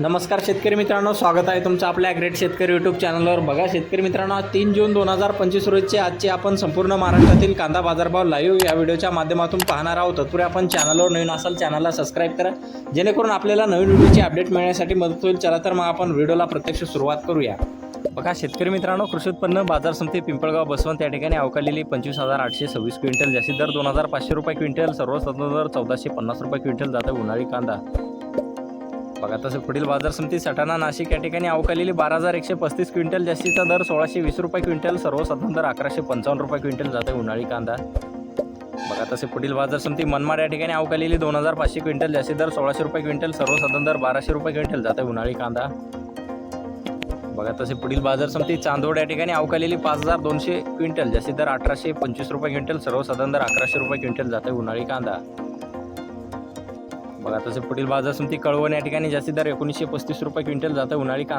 नमस्कार शेतकरी मित्रांनो स्वागत आहे तुमचं आपल्या ग्रेट शेतकरी यूट्यूब चॅनलवर बघा शेतकरी मित्रांनो तीन जून दोन हजार पंचवीस रोजचे आजचे आपण संपूर्ण महाराष्ट्रातील कांदा बाजारभाव लाईव्ह या व्हिडिओच्या माध्यमातून पाहणार आहोत. तत्पूर्वी आपण चॅनलवर नवीन असाल चॅनलला सबस्क्राईब करा. जेणेकरून आपल्याला नवीन व्हिडिओची अपडेट मिळण्यासाठी मदत होईल. चला तर मग आपण व्हिडिओला प्रत्यक्ष सुरुवात करूया. बघा शेतकरी मित्रांनो कृषी उत्पन्न बाजार समिती पिंपळगाव बसवंत त्या ठिकाणी अवकालेली पंचवीस हजार आठशे सव्वीस क्विंटल जास्तीत दर दोन हजार पाचशे रुपये क्विंटल सर्वसाधारण दर चौदाशे पन्नास रुपये क्विंटल जातं उन्हाळी कांदा. बघा तसं पुढील बाजार समिती सटाणा नाशिक या ठिकाणी अवकालेली बारा हजार एकशे पस्तीस क्विंटल जास्तीचा दर सोळाशे वीस रुपये क्विंटल सर्वसाधारण दर अकराशे पंचावन्न रुपये क्विंटल जाते उन्हाळी कांदा. बघा तसे पुढील बाजार समिती मनमाड या ठिकाणी अवकालेली दोन हजार पाचशे क्विंटल जास्तीत दर सोळाशे रुपये क्विंटल सर्वसाधारण दर बाराशे रुपये क्विंटल जाते उन्हाळी कांदा. बघा तसे पुढील बाजार समिती चांदोड या ठिकाणी अवकालेली पाच हजार दोनशे क्विंटल जास्तीत दर अठराशे पंचवीस रुपये क्विंटल सर्वसाधारण दर अकराशे रुपये क्विंटल जाते उन्हाळी कांदा. बघा तसे पुढील बाजार समिती कळवण या ठिकाणी जास्तीत दर एकोणीसशे पस्तीस रुपये क्विंटल जातं उन्हाळी का